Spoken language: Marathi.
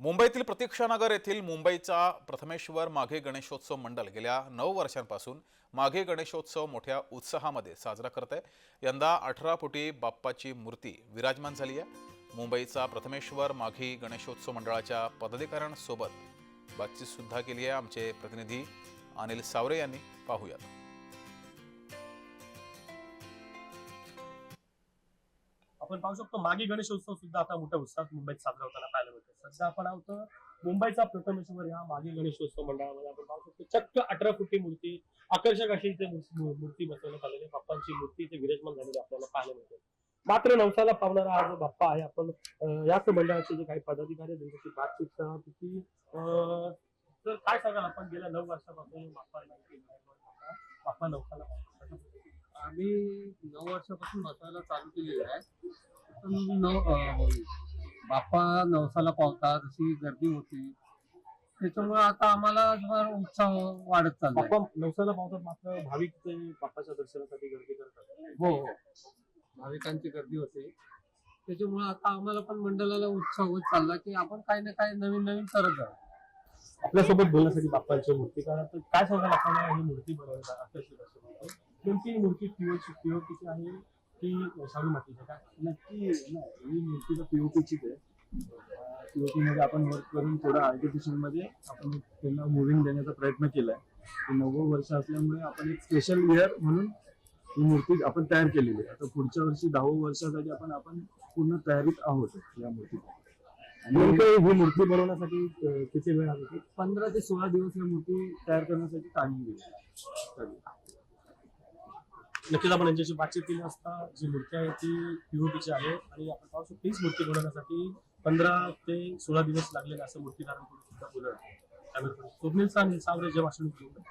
मुंबईतील प्रतीक्षानगर येथील मुंबईचा प्रथमेश्वर माघे गणेशोत्सव मंडळ गेल्या नऊ वर्षांपासून माघे गणेशोत्सव मोठ्या उत्साहामध्ये साजरा करत आहे. यंदा अठरा फुटी बाप्पाची मूर्ती विराजमान झाली आहे. मुंबईचा प्रथमेश्वर माघी गणेशोत्सव मंडळाच्या पदाधिकाऱ्यांसोबत बातचीत सुद्धा केली आहे. आमचे प्रतिनिधी अनिल सावरे यांनी पाहूयात. आपण पाहू शकतो मागे गणेशोत्सव सुद्धा आता मोठ्या उत्साहात मुंबईत साजरा होताना पाहायला मिळतो सध्या आपण आहोत. मुंबईचा प्रथमेश्वर या मागे गणेशोत्सव मंडळामध्ये आपण पाहू शकतो. चक्क अठरा फुटी मूर्ती आकर्षक अशी इथे मूर्ती बसवण्यात आलेली बाप्पांची मूर्ती इथे विराजमान झालेली आपल्याला पाहायला मिळते. मात्र नवसाला पावणारा हा जो बाप्पा आहे आपण याच मंडळाचे जे काही पदाधिकारी त्यांच्याशी बातचीत करणार की तर काय सांगाल? आपण गेल्या नऊ वर्षापासून बाप्पा बाप्पा नवसाला आम्ही नऊ वर्षापासून बसायला चालू केलेलं आहे. पण बाप्पा नवसाला पावतात अशी गर्दी होती. त्याच्यामुळे आता आम्हाला जरा उत्साह वाढत बाप्पा नवसाला पावतात मात्र भाविक ते बाप्पाच्या दर्शनासाठी गर्दी करतात. हो हो. भाविकांची गर्दी होते. त्याच्यामुळे आता आम्हाला पण मंडळाला उत्साह होत चालला की आपण काही ना काही नवीन नवीन करत जाऊ. आपल्यासोबत बोलण्यासाठी बाप्पांची मूर्ती कारण तर काय सांगाल आपण ही मूर्ती बनवण्यात आकर्षित म्हणतो नेमकी ही मूर्ती पीओची पीओपीची आहे? की शाडू मातीची? काय नक्की नाही. ही मूर्ती तर पीओपीचीच आहे. पीओपी मध्ये आपण वर्क करून थोडं आर्टिफिशियलमध्ये आपण त्यांना मुव्हिंग देण्याचा प्रयत्न केलाय. ते नव्वद वर्ष असल्यामुळे आपण एक स्पेशल वेअर म्हणून ही मूर्ती आपण तयार केलेली आहे. आता पुढच्या वर्षी दहावं वर्षासाठी आपण आपण पूर्ण तयारीत आहोत या मूर्ती नेमकं ही मूर्ती बनवण्यासाठी किती वेळ लागतो पंधरा ते सोळा दिवस या मूर्ती तयार करण्यासाठी टाइमिंग दिली नक्कीच आपण यांच्याशी बातचीत केली असता जी मूर्ती आहे ती पीओपीची आहे आणि आपण पाहू शकतो तीच मूर्ती बनवण्यासाठी पंधरा ते सोळा दिवस लागलेले असं मूर्तीकारांकडून सुद्धा बोलत आहे त्यामुळे स्वप्नील सावरे जे भाषण केलं